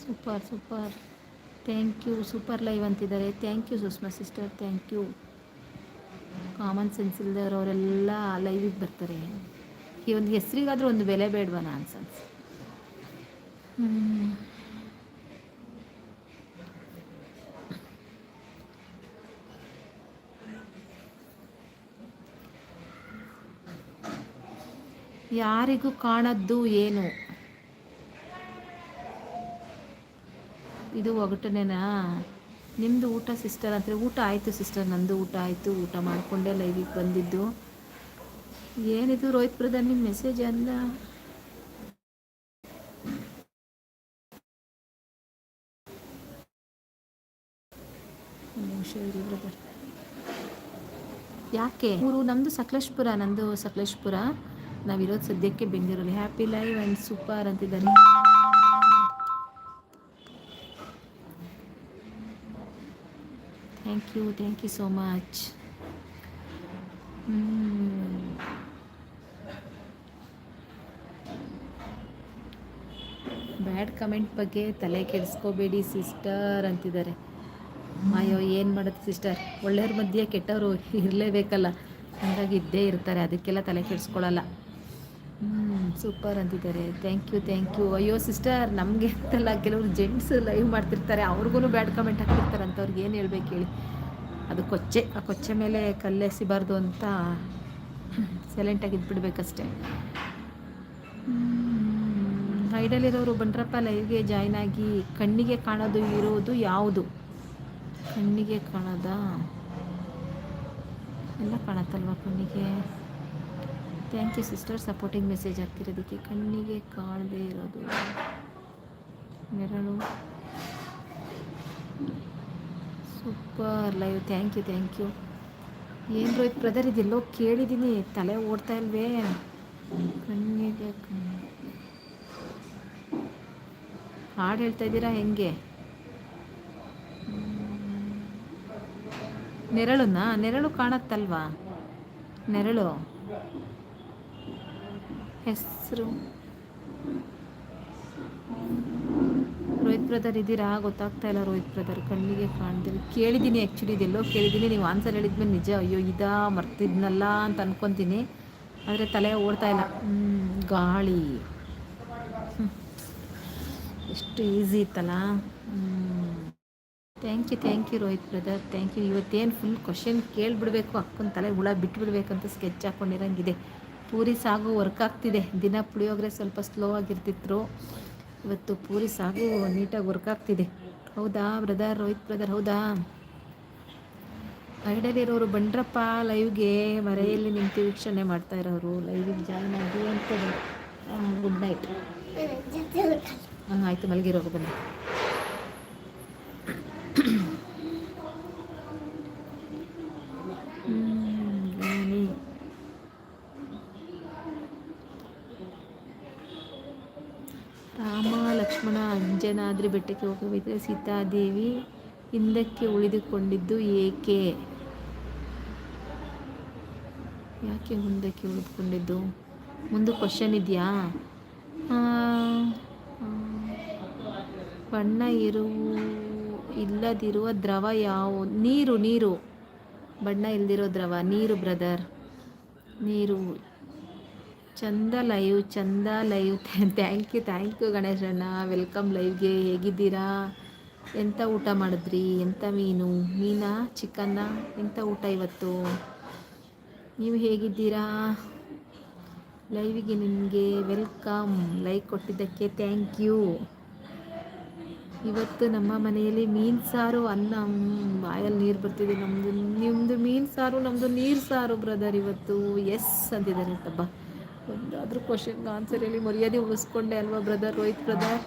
[SPEAKER 1] super super. Thank you super live ಅಂತಿದ್ದಾರೆ. Thank you Sushma sister thank you common sense ಅವರೆಲ್ಲ ಲೈವಿಗೆ ಬರ್ತಾರೆ. ಈ ಒಂದು ಹೆಸರಿಗಾದರೂ ಒಂದು ಬೆಲೆ ಬೇಡವಾ ನಾನು ಸನ್ಸ್ ಯಾರಿಗೂ ಕಾಣದ್ದು ಏನು? ಇದು ಒಗಟನೇನಾ? ನಿಮ್ಮದು ಊಟ ಸಿಸ್ಟರ್ ಅಂದರೆ ಊಟ ಆಯಿತು ಸಿಸ್ಟರ್, ನಂದು ಊಟ ಆಯಿತು, ಊಟ ಮಾಡಿಕೊಂಡೆ ಲೈವಿಗೆ ಬಂದಿದ್ದು. ಏನಿದು ರೋಹಿತ್ ಬ್ರದರ್ ನಿಮ್ಮ ಮೆಸೇಜ್ ಬ್ರದರ್ ಯಾಕೆ? ಊರು ನಮ್ಮದು ಸಕಲೇಶ್ಪುರ, ನಂದು ಸಕಲೇಶ್ಪುರ. ನಾವಿರೋದು ಸದ್ಯಕ್ಕೆ ಬೆಂಗಳೂರಲ್ಲಿ. ಹ್ಯಾಪಿ ಲೈವ್ ಆ್ಯಂಡ್ ಸೂಪರ್ ಅಂತಿದ್ದಾರೆ thank you thank you so much bad comment ಬಗ್ಗೆ ತಲೆ ಕೆಡಿಸ್ಕೋಬೇಡಿ ಸಿಸ್ಟರ್ ಅಂತಿದ್ದಾರೆ. ಅಯ್ಯೋ, ಏನು ಮಾಡುತ್ತೆ ಸಿಸ್ಟರ್ ಒಳ್ಳೆಯವ್ರ ಮಧ್ಯೆ ಕೆಟ್ಟವರು ಇರಲೇಬೇಕಲ್ಲ. ಹಾಗಾಗಿ ಇದ್ದೇ ಇರ್ತಾರೆ, ಅದಕ್ಕೆಲ್ಲ ತಲೆ ಕೆಡಿಸ್ಕೊಳ್ಳಲ್ಲ ಸೂಪರ್ ಅಂತಿದ್ದಾರೆ. ಥ್ಯಾಂಕ್ ಯು ಥ್ಯಾಂಕ್ ಯು ಅಯ್ಯೋ ಸಿಸ್ಟರ್ ನಮಗೆ ಅಂತಲ್ಲ ಕೆಲವರು ಜೆಂಟ್ಸ್ ಲೈವ್ ಮಾಡ್ತಿರ್ತಾರೆ. ಅವ್ರಿಗೂ ಬ್ಯಾಡ್ ಕಮೆಂಟ್ ಹಾಕ್ತಿರ್ತಾರೆ ಅಂಥವ್ರಿಗೆ ಏನು ಹೇಳ್ಬೇಕು ಹೇಳಿ. ಅದು ಕೊಚ್ಚೆ, ಆ ಕೊಚ್ಚೆ ಮೇಲೆ ಕಲ್ಲೆಸಿಬಾರ್ದು ಅಂತ ಸೈಲೆಂಟಾಗಿ ಇದ್ಬಿಡ್ಬೇಕಷ್ಟೆ. ಹೈಡಲ್ಲಿರೋರು ಬಂಡ್ರಪ್ಪ ಲೈವ್ಗೆ ಜಾಯ್ನ್ ಆಗಿ ಕಣ್ಣಿಗೆ ಕಾಣೋದು, ಇರೋದು ಯಾವುದು? ಕಣ್ಣಿಗೆ ಕಾಣೋದಾ? ಎಲ್ಲ ಕಾಣತ್ತಲ್ವ ಕಣ್ಣಿಗೆ? Thank you sister supporting message ಹಾಕ್ತಿರೋದಕ್ಕೆ ಕಣ್ಣಿಗೆ ಕಾಣದೇ ಇರೋದು. ನೆರಳು. Super live thank you thank you ಏನು ರೋಹಿತ್ ಬ್ರದರ್ ಇದೆಲ್ಲೋ ಕೇಳಿದ್ದೀನಿ ತಲೆ ಓಡ್ತಾ ಇಲ್ವೇ? ಕಣ್ಣಿಗೆ ಹಾಡು ಹೇಳ್ತಾ ಇದ್ದೀರಾ ಹೆಂಗೆ? ನೆರಳುನಾ ನೆರಳು ಕಾಣತ್ತಲ್ವಾ? ನೆರಳು. ಹೆಸರು. ರೋಹಿತ್ ಬ್ರದರ್ ಇದ್ದೀರಾ? ಗೊತ್ತಾಗ್ತಾ ಇಲ್ಲ ರೋಹಿತ್ ಬ್ರದರ್, ಕಣ್ಣಿಗೆ ಕಾಣ್ತೀವಿ ಕೇಳಿದ್ದೀನಿ ಆ್ಯಕ್ಚುಲಿ ಇದೆಲ್ಲೋ ಕೇಳಿದ್ದೀನಿ, ನೀವು ಆನ್ಸರ್ ಹೇಳಿದ್ಮೇಲೆ ನಿಜ, ಅಯ್ಯೋ ಇದಾ ಮರ್ತಿದ್ನಲ್ಲ ಅಂತ ಅನ್ಕೊತೀನಿ. ಆದರೆ ತಲೆ ಓಡ್ತಾ ಇಲ್ಲ. ಗಾಳಿ. ಎಷ್ಟು ಈಸಿ ಇತ್ತಲ್ಲ. Thank you thank you Rohit brother thank you ಇವತ್ತೇನು ಫುಲ್ ಕ್ವಶನ್ ಕೇಳಿಬಿಡ್ಬೇಕು, ಅಕ್ಕನ ತಲೆ ಹುಳ ಬಿಟ್ಬಿಡ್ಬೇಕಂತ ಸ್ಕೆಚ್ ಹಾಕ್ಕೊಂಡಿರಂಗಿದೆ ಪೂರಿ ಸಾಗು ವರ್ಕ್ ಆಗ್ತಿದೆ. ದಿನ ಪುಳಿಯೋಗರೆ ಸ್ವಲ್ಪ ಸ್ಲೋ ಆಗಿರ್ತಿತ್ತು. ಇವತ್ತು ಪೂರಿ ಸಾಗು ನೀಟಾಗಿ ವರ್ಕ್ ಆಗ್ತಿದೆ. ಹೌದಾ ಬ್ರದರ್ ರೋಹಿತ್ ಬ್ರದರ್ ಹೌದಾ? ಐಡಲಿರೋರು ಬಂಡ್ರಪ್ಪ ಲೈವ್ಗೆ ಮರೆಯಲ್ಲಿ ನಿಂತು ವೀಕ್ಷಣೆ ಮಾಡ್ತಾ ಇರೋರು. ಲೈವಿಗೆ ಜಾಯ್ನ್ ಆಗಿ ಅಂತ ಗುಡ್ ನೈಟ್ ಹಾಂ, ಆಯಿತು ಮಲಗಿರೋರು ಬನ್ನಿ. ಅಂಜನಾದ್ರಿ ಬೆಟ್ಟಕ್ಕೆ ಹೋಗಬೇಕಿದ್ರೆ ಸೀತಾದೇವಿ ಹಿಂದಕ್ಕೆ ಉಳಿದುಕೊಂಡಿದ್ದು ಏಕೆ? ಯಾಕೆ ಮುಂದಕ್ಕೆ ಉಳಿದುಕೊಂಡಿದ್ದು? ಮುಂದೆ ಕ್ವಶನ್ ಇದೆಯಾ? ಬಣ್ಣ ಇರು ಇಲ್ಲದಿರುವ ದ್ರವ ಯಾವ, ನೀರು ನೀರು. ಬಣ್ಣ ಇಲ್ಲದಿರೋ ದ್ರವ, ನೀರು ಬ್ರದರ್ ನೀರು. ಚಂದ ಲೈವ್ ಚಂದ live thank you thank you Ganeshanna welcome ಲೈವ್ಗೆ ಹೇಗಿದ್ದೀರಾ? ಎಂಥ ಊಟ ಮಾಡಿದ್ರಿ? ಎಂಥ ಮೀನು? ಮೀನಾ ಚಿಕನ್ನ ಎಂಥ ಊಟ ಇವತ್ತು? ನೀವು ಹೇಗಿದ್ದೀರಾ? ಲೈವಿಗೆ ನಿಮಗೆ ವೆಲ್ಕಮ್ ಲೈಕ್ ಕೊಟ್ಟಿದ್ದಕ್ಕೆ ಥ್ಯಾಂಕ್ ಯು ಇವತ್ತು ನಮ್ಮ ಮನೆಯಲ್ಲಿ ಮೀನು ಸಾರು, ಅನ್ನ, ಬಾಯಲ್ಲಿ ನೀರು ಬರ್ತಿದೆ. ನಮ್ಮದು ನಿಮ್ಮದು ಮೀನು ಸಾರು ನಮ್ಮದು ನೀರು ಸಾರು ಬ್ರದರ್ ಇವತ್ತು. ಎಸ್ ಅಂತಿದ್ದಾರೆ. ತಬ್ಬ ಒಂದಾದರೂ ಕ್ವಶನ್ಗೆ ಆನ್ಸರ್ ಹೇಳಿ ಮರ್ಯಾದೆ ಉಳಿಸ್ಕೊಂಡೆ ಅಲ್ವಾ brother Rohit brother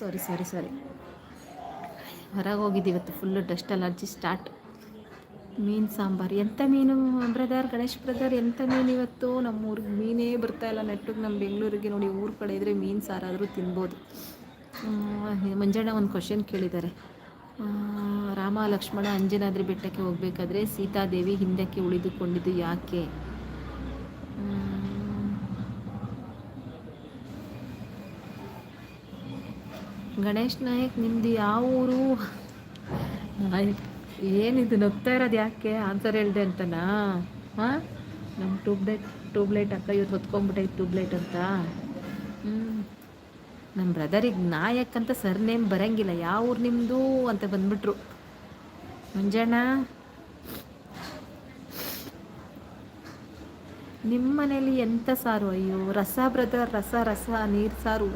[SPEAKER 1] sorry sorry sorry ಹೊರಗೆ ಹೋಗಿದ್ದೀವಿ ಇವತ್ತು ಫುಲ್ಲು ಡಸ್ಟ್ ಅಲರ್ಜಿ ಸ್ಟಾರ್ಟ್ ಮೀನು ಸಾಂಬಾರು. ಎಂಥ ಮೀನು ಬ್ರದರ್ ಗಣೇಶ್ ಬ್ರದರ್ ಎಂಥ ಮೀನು ಇವತ್ತು? ನಮ್ಮ ಊರಿಗೆ ಮೀನೇ ಬರ್ತಾಯಿಲ್ಲ ನೆಟ್ಟಿಗೆ ನಮ್ಮ ಬೆಂಗಳೂರಿಗೆ ನೋಡಿ ಊರ ಕಡೆ ಇದ್ದರೆ ಮೀನು ಸಾರಾದರೂ ತಿನ್ಬೋದು. ಮಂಜಣ್ಣ ಒಂದು ಕ್ವಶನ್ ಕೇಳಿದ್ದಾರೆ ರಾಮ ಲಕ್ಷ್ಮಣ ಅಂಜನಾದ್ರಿ ಬೆಟ್ಟಕ್ಕೆ ಹೋಗಬೇಕಾದ್ರೆ ಸೀತಾದೇವಿ ಹಿಂದಕ್ಕೆ ಉಳಿದುಕೊಂಡಿದ್ದು ಯಾಕೆ? ಗಣೇಶ್ ನಾಯಕ್, ನಿಮ್ದು ಯಾವ ಊರು? ಏನಿದು, ನಗ್ತಾ ಇರೋದು ಯಾಕೆ? ಆನ್ಸರ್ ಹೇಳಿದೆ ಅಂತನಾ? ಹಾಂ? ನಮ್ಮ ಟ್ಯೂಬ್ಲೈಟ್ ಟ್ಯೂಬ್ಲೈಟ್ ಅಕ್ಕ ಇವತ್ತು ಹೊತ್ಕೊಂಡ್ಬಿಟ್ಟೈತೆ ಟ್ಯೂಬ್ಲೈಟ್ ಅಂತ. ಹ್ಞೂ ನಮ್ಮ ಬ್ರದರಿಗೆ ನಾಯಕ್ ಅಂತ ನೇಮ್ ಬರೋಂಗಿಲ್ಲ, ಯಾವ ಊರು ನಿಮ್ಮದು ಅಂತ ಬಂದ್ಬಿಟ್ರು. ಮುಂಜಾಣ ನಿಮ್ಮ ಮನೇಲಿ ಎಂಥ ಸಾರು? ಅಯ್ಯೋ, ರಸ ಬ್ರದರ್, ರಸ ರಸ, ನೀರು ಸಾರು.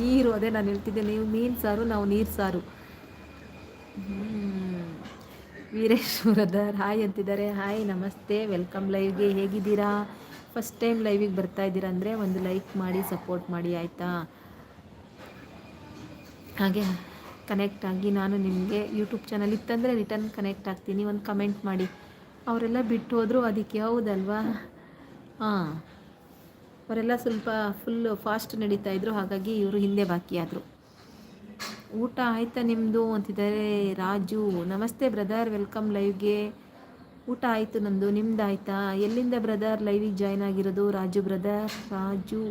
[SPEAKER 1] ನೀರು, ಅದೇ ನಾನು ಹೇಳ್ತಿದ್ದೆ, ನೀವು ಮೀನು ಸಾರು, ನಾವು ನೀರು ಸಾರು. ವೀರೇಶ್ ಬ್ರದರ್, ಹಾಯ್ ಅಂತಿದ್ದಾರೆ. ಹಾಯ್, ನಮಸ್ತೆ. ವೆಲ್ಕಮ್ ಲೈವ್ಗೆ ಹೇಗಿದ್ದೀರಾ? ಫಸ್ಟ್ ಟೈಮ್ ಲೈವಿಗೆ ಬರ್ತಾ ಇದ್ದೀರಾ ಅಂದರೆ ಒಂದು ಲೈಕ್ ಮಾಡಿ, ಸಪೋರ್ಟ್ ಮಾಡಿ, ಆಯಿತಾ? ಹಾಗೆ ಕನೆಕ್ಟ್ ಆಗಿ ನಾನು ನಿಮಗೆ ಯೂಟ್ಯೂಬ್ ಚಾನಲ್ ಇತ್ತಂದರೆ ರಿಟರ್ನ್ ಕನೆಕ್ಟ್ ಆಗ್ತೀನಿ. ಒಂದು ಕಮೆಂಟ್ ಮಾಡಿ. ಅವರೆಲ್ಲ ಬಿಟ್ಟು ಹೋದರೂ ಅದಕ್ಕೆ ಹೌದಲ್ವಾ? ಹಾಂ, ಅವರೆಲ್ಲ ಸ್ವಲ್ಪ ಫುಲ್ ಫಾಸ್ಟ್ ನಡೀತಾ ಇದ್ರು, ಹಾಗಾಗಿ ಇವರು ಹಿಂದೆ ಬಾಕಿ ಆದರು. ಊಟ ಆಯ್ತಾ ನಿಮ್ಮದು ಅಂತಿದ್ದಾರೆ ರಾಜು. ನಮಸ್ತೆ ಬ್ರದರ್ ವೆಲ್ಕಮ್ ಲೈವ್ಗೆ ಊಟ ಆಯಿತು ನಂದು, ನಿಮ್ದು ಆಯಿತಾ? ಎಲ್ಲಿಂದ ಬ್ರದರ್ ಲೈವಿಗೆ ಜಾಯ್ನ್ ಆಗಿರೋದು ರಾಜು ಬ್ರದರ್ ರಾಜು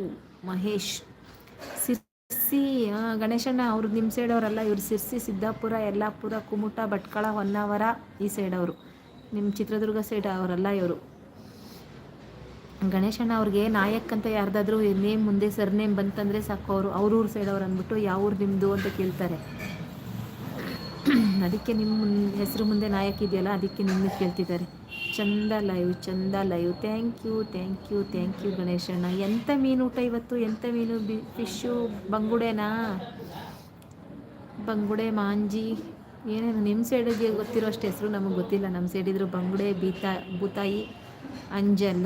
[SPEAKER 1] ಮಹೇಶ್. ಸಿರ್ ಸಿರ್ಸಿ ಗಣೇಶಣ್ಣ ಅವ್ರು ನಿಮ್ಮ ಸೈಡವರಲ್ಲ ಇವ್ರು ಸಿರ್ಸಿ, ಸಿದ್ದಾಪುರ, ಯಲ್ಲಾಪುರ, ಕುಮುಟ, ಭಟ್ಕಳ, ಹೊನ್ನಾವರ ಈ ಸೈಡವರು ನಿಮ್ಮ ಚಿತ್ರದುರ್ಗ ಸೈಡ್ ಅವರಲ್ಲ ಇವರು. ಗಣೇಶಣ್ಣ ಅವ್ರಿಗೆ ನಾಯಕ್ ಅಂತ ಯಾರ್ದಾದ್ರೂ ನೇಮ್ ಮುಂದೆ ಸರ್ ನೇಮ್ ಬಂತಂದರೆ ಸಾಕು ಅವರು. ಅವ್ರ ಸೈಡ್ ಅವ್ರು ಅಂದ್ಬಿಟ್ಟು ಯಾವ ಊರು ನಿಮ್ಮದು ಅಂತ ಕೇಳ್ತಾರೆ. ಅದಕ್ಕೆ ನಿಮ್ಮ ಹೆಸರು ಮುಂದೆ ನಾಯಕ್ ಇದೆಯಲ್ಲ, ಅದಕ್ಕೆ ನಿಮ್ಮನ್ನು ಕೇಳ್ತಿದ್ದಾರೆ. ಚಂದ ಲೈವ್ ಚಂದ live. Thank you thank you thank you Ganeshanna. ಎಂಥ ಮೀನು ಊಟ ಇವತ್ತು? ಎಂಥ ಮೀನು? ಬಿ ಫಿಶ್ಶು ಬಂಗುಡೆನಾ? ಬಂಗುಡೆ, ಮಾಂಜಿ. ಏನೇನು? ನಿಮ್ಮ ಸೈಡಿಗೆ ಗೊತ್ತಿರೋ ಅಷ್ಟು ಹೆಸರು ನಮಗೆ ಗೊತ್ತಿಲ್ಲ. ನಮ್ಮ ಸೈಡಿದ್ರು ಬಂಗುಡೆ, ಬೀತಾ, ಬೂತಾಯಿ, ಅಂಜಲ್.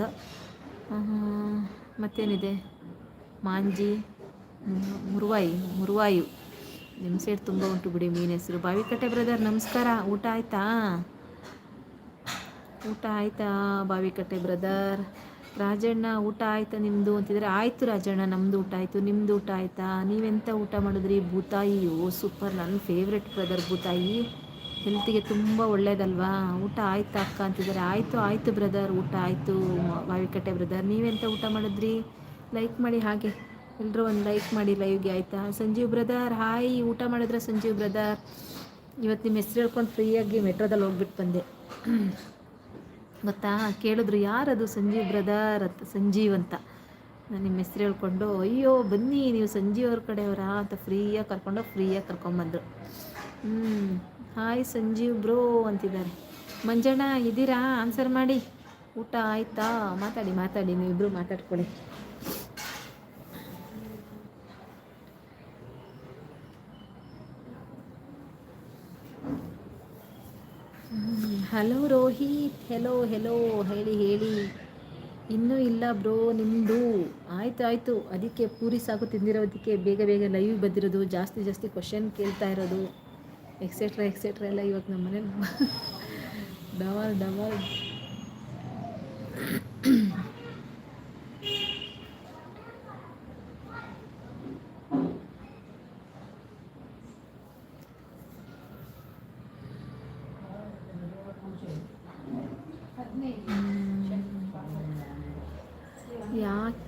[SPEAKER 1] ಮತ್ತೇನಿದೆ? ಮಾಂಜಿ ಮುರುವಾಯಿ ಮುರುವಾಯು. ನಿಮ್ಮ ಸೈಡ್ ತುಂಬ ಉಂಟು ಬಿಡಿ ಮೀನು ಹೆಸರು. ಬಾವಿಕಟ್ಟೆ ಬ್ರದರ್ ನಮಸ್ಕಾರ. ಊಟ ಆಯ್ತಾ? ಊಟ ಆಯ್ತಾ ಬಾವಿಕಟ್ಟೆ ಬ್ರದರ್? ರಾಜಣ್ಣ, ಊಟ ಆಯ್ತಾ ನಿಮ್ಮದು ಅಂತಿದ್ರೆ ಆಯಿತು ರಾಜಣ್ಣ ನಮ್ಮದು ಊಟ ಆಯಿತು. ನಿಮ್ಮದು ಊಟ ಆಯಿತಾ? ನೀವೆಂಥ ಊಟ ಮಾಡಿದ್ರಿ? ಭೂತಾಯಿ? ಓ ಸೂಪರ್ ನನ್ನ ಫೇವ್ರೆಟ್ ಬ್ರದರ್ ಭೂತಾಯಿ. ಹೆಲ್ತಿಗೆ ತುಂಬ ಒಳ್ಳೇದಲ್ವಾ? ಊಟ ಆಯ್ತಾ ಅಕ್ಕ ಅಂತಿದ್ದಾರೆ. ಆಯಿತು ಆಯಿತು ಬ್ರದರ್ ಊಟ ಆಯಿತು ಬಾವಿಕಟ್ಟೆ ಬ್ರದರ್ ನೀವೆಂಥ ಊಟ ಮಾಡಿದ್ರಿ? ಲೈಕ್ ಮಾಡಿ ಹಾಗೆ. ಎಲ್ಲರೂ ಒಂದು ಲೈಕ್ ಮಾಡಿ ಲೈವ್ಗೆ ಆಯಿತಾ? ಸಂಜೀವ್ ಬ್ರದರ್ ಹಾಯ್ ಊಟ ಮಾಡಿದ್ರೆ ಸಂಜೀವ್ ಬ್ರದರ್ ಇವತ್ತು ನಿಮ್ಮ ಹೆಸ್ರು ಹೇಳ್ಕೊಂಡು ಫ್ರೀಯಾಗಿ ಮೆಟ್ರೋದಲ್ಲಿ ಹೋಗ್ಬಿಟ್ಟು ಬಂದೆ. ಗೊತ್ತಾ? ಕೇಳಿದ್ರು, ಯಾರದು ಸಂಜೀವ್ ಬ್ರದರ್ ಅಂತ, ಸಂಜೀವ್ ಅಂತ? ನಾನು ನಿಮ್ಮ ಹೆಸ್ರು ಹೇಳ್ಕೊಂಡು, ಅಯ್ಯೋ, ಬನ್ನಿ, ನೀವು ಸಂಜೀವ್ ಅವ್ರ ಕಡೆಯವರಾ ಅಂತ ಫ್ರೀಯಾಗಿ ಕರ್ಕೊಂಡು, ಫ್ರೀಯಾಗಿ ಕರ್ಕೊಂಬಂದರು ಹ್ಞೂ ಹಾಯ್ ಸಂಜೀವ್ ಬ್ರೋ, ಅಂತಿದ್ದಾರೆ. ಮಂಜಣ್ಣ, ಇದ್ದೀರಾ? ಆನ್ಸರ್ ಮಾಡಿ. ಊಟ ಆಯ್ತಾ? ಮಾತಾಡಿ ಮಾತಾಡಿ ನೀವಿಬ್ಬರು ಮಾತಾಡ್ಕೊಳ್ಳಿ. ಹಲೋ ರೋಹಿತ್, ಹೆಲೋ ಹೆಲೋ, ಹೇಳಿ ಹೇಳಿ. ಇನ್ನೂ ಇಲ್ಲ ಬ್ರೋ ನಿಮ್ಮದು ಆಯಿತು ಆಯಿತು. ಅದಕ್ಕೆ ಪೂರಿ ಸಾಕು ತಿಂದಿರೋದಕ್ಕೆ ಬೇಗ ಬೇಗ ಲೈವ್ ಬಂದಿರೋದು, ಜಾಸ್ತಿ ಜಾಸ್ತಿ ಕ್ವಶನ್ ಕೇಳ್ತಾ ಇರೋದು ಎಕ್ಸೆಟ್ರಾ ಎಕ್ಸೆಟ್ರಾ ಎಲ್ಲ ಇವಾಗ ನಮ್ಮ ಮನೇಲಿ ಡಬಲ್ ಡಬಲ್.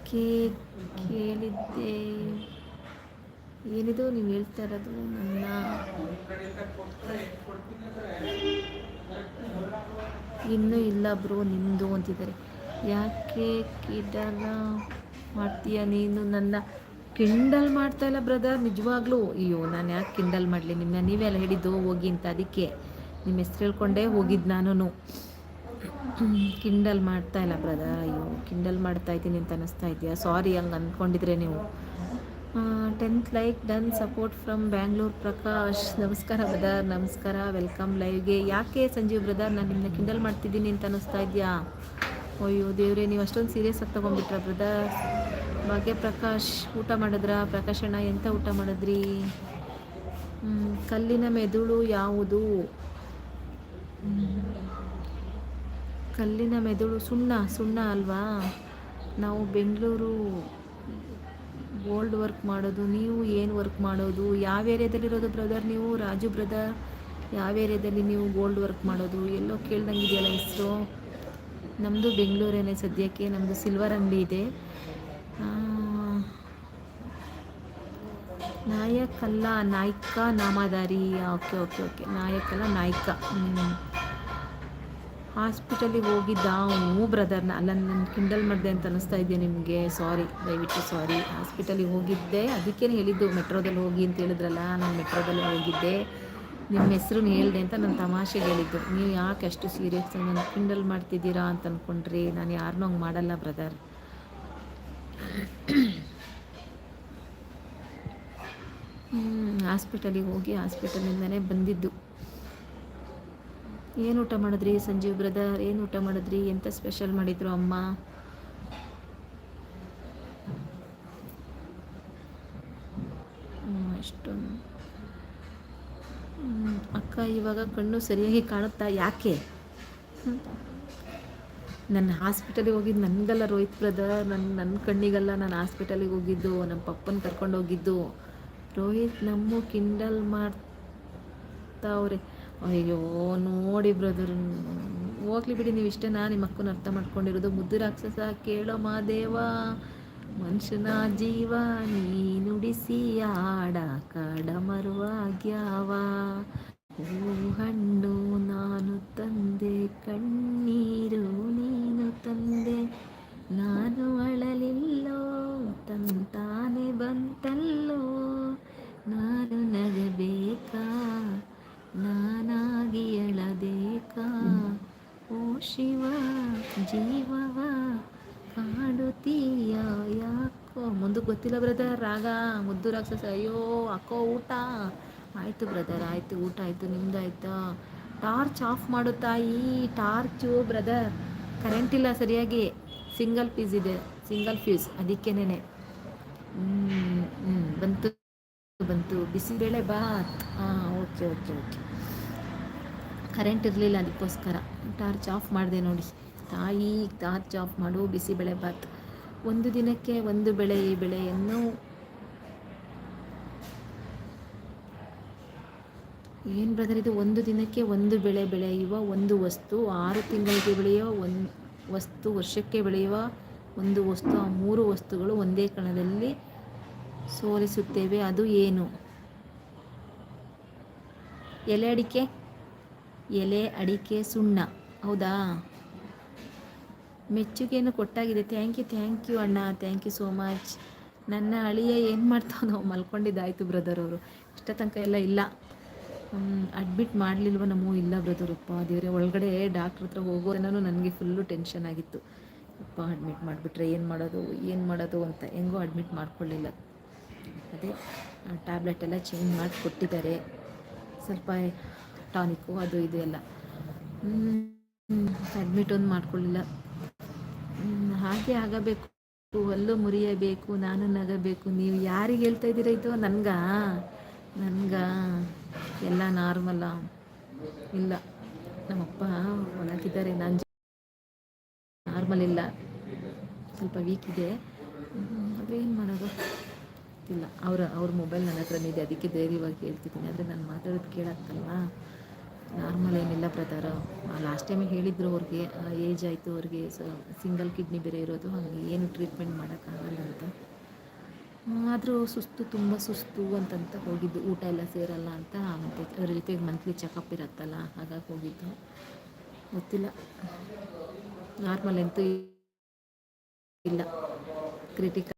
[SPEAKER 1] ಯಾಕೆ ಕೇಳಿದ್ದೆ. ಏನಿದು ನೀವು ಹೇಳ್ತಾ ಇರೋದು? ನನ್ನ ಇನ್ನೂ ಇಲ್ಲ ಬ್ರೋ ನಿಮ್ಮದು ಅಂತಿದ್ದಾರೆ. ಯಾಕೆ ಕಿಡಲ ಮಾಡ್ತೀಯ ನೀನು? ನನ್ನ ಕಿಂಡಲ್ ಮಾಡ್ತಾ ಇಲ್ಲ ಬ್ರದರ್, ನಿಜವಾಗ್ಲೂ. ಅಯ್ಯೋ, ನಾನು ಯಾಕೆ ಕಿಂಡಲ್ ಮಾಡಲಿ? ನಿಮ್ಮ ನೀವೆಲ್ಲ ಹೇಳಿದ್ದು ಹೋಗಿ ಅಂತ ಅದಕ್ಕೆ. ನಿಮ್ಮ ಹೆಸ್ರು ಹೇಳ್ಕೊಂಡೇ ಹೋಗಿದ್ದು ನಾನು ಕಿಂಡಲ್ ಮಾಡ್ತಾ ಇಲ್ಲ ಬ್ರದರ್ ಅಯ್ಯೋ ಕಿಂಡಲ್ ಮಾಡ್ತಾ ಇದ್ದೀನಿ ಅಂತ ಅನ್ನಿಸ್ತಾ ಇದೆಯಾ? ಸಾರಿ ಹಂಗೆ ಅಂದ್ಕೊಂಡಿದ್ರೆ ನೀವು. Tenth like done support from Bangalore Prakash ನಮಸ್ಕಾರ ಬ್ರದರ್ ನಮಸ್ಕಾರ. ವೆಲ್ಕಮ್ ಲೈವ್ಗೆ ಯಾಕೆ ಸಂಜೀವ್ ಬ್ರದರ್ ನಾನು ನಿಮ್ಮನ್ನ ಕಿಂಡಲ್ ಮಾಡ್ತಿದ್ದೀನಿ ಅಂತ ಅನ್ನಿಸ್ತಾ ಇದೆಯಾ? ಅಯ್ಯೋ, ದೇವ್ರೆ, ನೀವು ಅಷ್ಟೊಂದು ಸೀರಿಯಸ್ ಆಗಿ ತೊಗೊಂಡ್ಬಿಟ್ರ ಬ್ರದರ್ ಭಾಗ್ಯ ಪ್ರಕಾಶ್, ಊಟ ಮಾಡಿದ್ರ? ಅಣ್ಣ ಎಂಥ ಊಟ ಮಾಡಿದ್ರಿ? ಕಲ್ಲಿನ ಮೆದುಳು ಯಾವುದು? ಕಲ್ಲಿನ ಮೆದುಳು ಸುಣ್ಣ ಸುಣ್ಣ ಅಲ್ವಾ? ನಾವು ಬೆಂಗಳೂರು ಗೋಲ್ಡ್ ವರ್ಕ್ ಮಾಡೋದು, ನೀವು ಏನು ವರ್ಕ್ ಮಾಡೋದು, ಯಾವ ಏರಿಯಾದಲ್ಲಿರೋದು ಬ್ರದರ್ ನೀವು? ರಾಜು ಬ್ರದರ್, ಯಾವ ಏರಿಯಾದಲ್ಲಿ ನೀವು ಗೋಲ್ಡ್ ವರ್ಕ್ ಮಾಡೋದು? ಎಲ್ಲೋ ಕೇಳ್ದಂಗೆ ಇದೆಯಲ್ಲ ಹೆಸರು? ನಮ್ಮದು ಬೆಂಗಳೂರೇನೆ ಸದ್ಯಕ್ಕೆ ನಮ್ಮದು ಸಿಲ್ವರ್ ಅಂಗಡಿ ಇದೆ. ನಾಯಕಲ್ಲ Naik Namdhari okay okay okay. ನಾಯಕಲ್ಲ Naik. ಹಾಸ್ಪಿಟಲಿಗೆ ಹೋಗಿದ್ದ ಅವನು ಬ್ರದರ್ನ ಅಲ್ಲ ನನ್ನ ಕಿಂಡಲ್ ಮಾಡಿದೆ ಅಂತ ಅನ್ನಿಸ್ತಾ ಇದೆಯಾ ನಿಮಗೆ? ಸಾರಿ ದಯವಿಟ್ಟು ಸಾರಿ ಹಾಸ್ಪಿಟಲಿಗೆ ಹೋಗಿದ್ದೆ. ಅದಕ್ಕೇ ಹೇಳಿದ್ದು, ಮೆಟ್ರೋದಲ್ಲಿ ಹೋಗಿ ಅಂತ ಹೇಳಿದ್ರಲ್ಲ, ನಾನು ಮೆಟ್ರೋದಲ್ಲಿ ಹೋಗಿದ್ದೆ. ನಿಮ್ಮ ಹೆಸ್ರು ಹೇಳಿದೆ ಅಂತ ನಾನು ತಮಾಷೆಗೆ ಹೇಳಿದ್ದು. ನೀವು ಯಾಕೆ ಅಷ್ಟು ಸೀರಿಯಸ್ ನನ್ನ ಕಿಂಡಲ್ ಮಾಡ್ತಿದ್ದೀರಾ ಅಂತ ಅಂದ್ಕೊಂಡ್ರಿ ನಾನು ಯಾರನ್ನೂ ಹಂಗೆ ಮಾಡಲ್ಲ ಬ್ರದರ್ ಹಾಸ್ಪಿಟಲಿಗೆ ಹೋಗಿ ಹಾಸ್ಪಿಟಲಿಂದನೇ ಬಂದಿದ್ದು. ಏನು ಊಟ ಮಾಡಿದ್ರಿ ಸಂಜೀವ್ ಬ್ರದರ್ ಏನು ಊಟ ಮಾಡಿದ್ರಿ? ಎಂಥ ಸ್ಪೆಷಲ್ ಮಾಡಿದ್ರು ಅಮ್ಮ? ಅಷ್ಟೊಂದು. ಅಕ್ಕ ಇವಾಗ ಕಣ್ಣು ಸರಿಯಾಗಿ ಕಾಣುತ್ತಾ ಯಾಕೆ? ನನ್ನ ಹಾಸ್ಪಿಟಲಿಗೆ ಹೋಗಿದ್ದು ನನಗಲ್ಲ ರೋಹಿತ್ ಬ್ರದರ್ ನನ್ನ ನನ್ನ ಕಣ್ಣಿಗಲ್ಲ ನಾನು ಹಾಸ್ಪಿಟಲಿಗೆ ಹೋಗಿದ್ದು ನಮ್ಮ ಪಪ್ಪನ ಕರ್ಕೊಂಡು ಹೋಗಿದ್ದು. ರೋಹಿತ್ ನಮ್ಮ ಕಿಂಡಲ್ ಮಾಡ್ತಾವ್ರೆ ಅಯ್ಯೋ, ನೋಡಿ ಬ್ರದರ್ ಹೋಗ್ಲಿ ಬಿಡಿ, ನೀವು ನಾನು ನಿಮ್ಮ ಅಕ್ಕನ ಅರ್ಥ ಮಾಡ್ಕೊಂಡಿರೋದು. ಮುದ್ದು ರಾಕ್ಷಸ, ಕೇಳೋ ಮಾದೇವ ಮನುಷ್ಯನ ಜೀವ, ನೀನುಡಿಸಿ ಆಡ ಕಾಡ ಮರುವಾಗ್ಯಾವ ಹೂ ಹಣ್ಣು ನಾನು ತಂದೆ, ಕಣ್ಣೀರು ನೀನು ತಂದೆ. ನಾನು ಅಳಲಿಲ್ಲೋ, ತಂತಾನೆ ಬಂತಲ್ಲೋ. ನಾನು ನಗಬೇಕಾ? ನಾನಾಗಿ ಎಳಬೇಕಾ ಓ ಶಿವ, ಜೀವವ ಕಾಡುತ್ತೀಯ ಯಾಕೋ ಮುಂದಕ್ಕೆ ಗೊತ್ತಿಲ್ಲ ಬ್ರದರ್ ರಾಗ, ಮುದ್ದು ರಾಕ್ಷಸ, ಅಯ್ಯೋ, ಅಕ್ಕೋ, ಊಟ. ಆಯಿತು ಬ್ರದರ್ ಆಯಿತು, ಊಟ ಆಯಿತು ನಿಮ್ದು ಆಯಿತಾ ಟಾರ್ಚ್ ಆಫ್ ಮಾಡು ತಾಯಿ, ಟಾರ್ಚು ಬ್ರದರ್ ಕರೆಂಟ್ ಇಲ್ಲ ಸರಿಯಾಗಿ. ಸಿಂಗಲ್ ಫ್ಯೂಸ್ ಇದೆ ಸಿಂಗಲ್ ಫ್ಯೂಸ್ ಅದಕ್ಕೇನೆ ಬಂತು ಬಂತು. ಬಿಸಿಬೇಳೆ ಬಾತ್ ಹಾಂ ಓಕೆ ಓಕೆ ಓಕೆ ಕರೆಂಟ್ ಇರಲಿಲ್ಲ ಅದಕ್ಕೋಸ್ಕರ. ಟಾರ್ಚ್ ಆಫ್ ಮಾಡಿದೆ ನೋಡಿ. ತಾಯಿ ಟಾರ್ಚ್ ಆಫ್ ಮಾಡು ಬಿಸಿಬೇಳೆ ಬಾತ್. ಒಂದು ದಿನಕ್ಕೆ ಒಂದು ಬೆಳೆ ಈ ಬೆಳೆಯನ್ನು ಏನು ಬ್ರದರ್ ಇದು? ಒಂದು ದಿನಕ್ಕೆ ಒಂದು ಬೆಳೆ ಬೆಳೆಯುವ ಒಂದು ವಸ್ತು, ಆರು ತಿಂಗಳಿಗೆ ಬೆಳೆಯುವ ಒಂದು ವಸ್ತು, ವರ್ಷಕ್ಕೆ ಬೆಳೆಯುವ ಒಂದು ವಸ್ತು, ಆ ಮೂರು ವಸ್ತುಗಳು ಒಂದೇ ಕಣದಲ್ಲಿ ಸೋಲಿಸುತ್ತೇವೆ. ಅದು ಏನು? ಎಲೆ ಅಡಿಕೆ? ಎಲೆ ಅಡಿಕೆ ಸುಣ್ಣ. ಹೌದಾ? ಮೆಚ್ಚುಗೆಯನ್ನು ಕೊಟ್ಟಾಗಿದೆ. ಥ್ಯಾಂಕ್ ಯು ಥ್ಯಾಂಕ್ ಯು ಅಣ್ಣ. ಥ್ಯಾಂಕ್ ಯು ಸೋ ಮಚ್ ನನ್ನ ಅಳಿಯ ಏನು ಮಾಡ್ತಾವೆ ನಾವು ಮಲ್ಕೊಂಡಿದ್ದಾಯಿತು ಬ್ರದರ್ ಅವರು. ಇಷ್ಟ ತನಕ ಎಲ್ಲ ಇಲ್ಲ. ಅಡ್ಮಿಟ್ ಮಾಡಲಿಲ್ವ ನಮಗೂ ಇಲ್ಲ ಬ್ರದರಪ್ಪ ದೇವರೇ, ಒಳಗಡೆ ಡಾಕ್ಟ್ರ್ ಹತ್ರ ಹೋಗೋದನ್ನೂ ನನಗೆ ಫುಲ್ಲು ಟೆನ್ಷನ್ ಆಗಿತ್ತು. ಅಪ್ಪ ಅಡ್ಮಿಟ್ ಮಾಡಿಬಿಟ್ರೆ ಏನು ಮಾಡೋದು? ಏನು ಮಾಡೋದು ಅಂತ ಹೆಂಗೋ ಅಡ್ಮಿಟ್ ಮಾಡ್ಕೊಳ್ಳಿಲ್ಲ. ಅದೇ ಟ್ಯಾಬ್ಲೆಟ್ ಎಲ್ಲ ಚೇಂಜ್ ಮಾಡಿ ಕೊಟ್ಟಿದ್ದಾರೆ ಸ್ವಲ್ಪ ಟಾನಿಕ್ಕು ಅದು ಇದು ಎಲ್ಲ. ಅಡ್ಮಿಟ್ ಒಂದು ಮಾಡ್ಕೊಳ್ಳಿಲ್ಲ. ಹಾಗೆ ಆಗಬೇಕು. ಅಲ್ಲೂ ಮುರಿಯಬೇಕು, ನಾನು ನಗಬೇಕು. ನೀವು ಯಾರಿಗೆ ಹೇಳ್ತಾ ಇದ್ದೀರಾ ಇದು? ನನ್ಗ? ನನ್ಗ? ಎಲ್ಲ ನಾರ್ಮಲ್ಲ ಇಲ್ಲ. ನಮ್ಮಪ್ಪ ಒಳಗಿದ್ದಾರೆ ನಾನು ನಾರ್ಮಲ್ ಇಲ್ಲ. ಸ್ವಲ್ಪ ವೀಕ್ ಇದೆ. ಅದೇನು ಮಾಡೋದು? ಇಲ್ಲ, ಅವರ, ಅವ್ರ ಮೊಬೈಲ್ ನನ್ನ ಹತ್ರನೇ ಇದೆ ಅದಕ್ಕೆ ಧೈರ್ಯವಾಗಿ ಹೇಳ್ತಿದ್ದೀನಿ. ಆದರೆ ನಾನು ಮಾತಾಡೋದು ಕೇಳತ್ತಲ್ವಾ ನಾರ್ಮಲ್ ಏನಿಲ್ಲ ಪ್ರಕಾರ ಲಾಸ್ಟ್ ಟೈಮೇ ಹೇಳಿದ್ರು ಅವ್ರಿಗೆ ಏಜ್ ಆಯಿತು, ಅವ್ರಿಗೆ ಸಿಂಗಲ್ ಕಿಡ್ನಿ ಬೇರೆ ಇರೋದು, ಹಾಗೆ ಏನು ಟ್ರೀಟ್ಮೆಂಟ್ ಮಾಡೋಕ್ಕಾಗಲ್ಲ ಅಂತ. ಆದರೂ ಸುಸ್ತು, ತುಂಬ ಸುಸ್ತು ಅಂತಂತ ಹೋಗಿದ್ದು. ಊಟ ಎಲ್ಲ ಸೇರಲ್ಲ ಅಂತ ಮತ್ತೆ ಅವ್ರ ಜೊತೆಗೆ ಮಂತ್ಲಿ ಚೆಕಪ್ ಇರುತ್ತಲ್ಲ, ಹಾಗಾಗಿ ಹೋಗಿದ್ದು. ಗೊತ್ತಿಲ್ಲ. ನಾರ್ಮಲ್ ಅಂತೂ ಇಲ್ಲ. ಕ್ರಿಟಿಕಲ್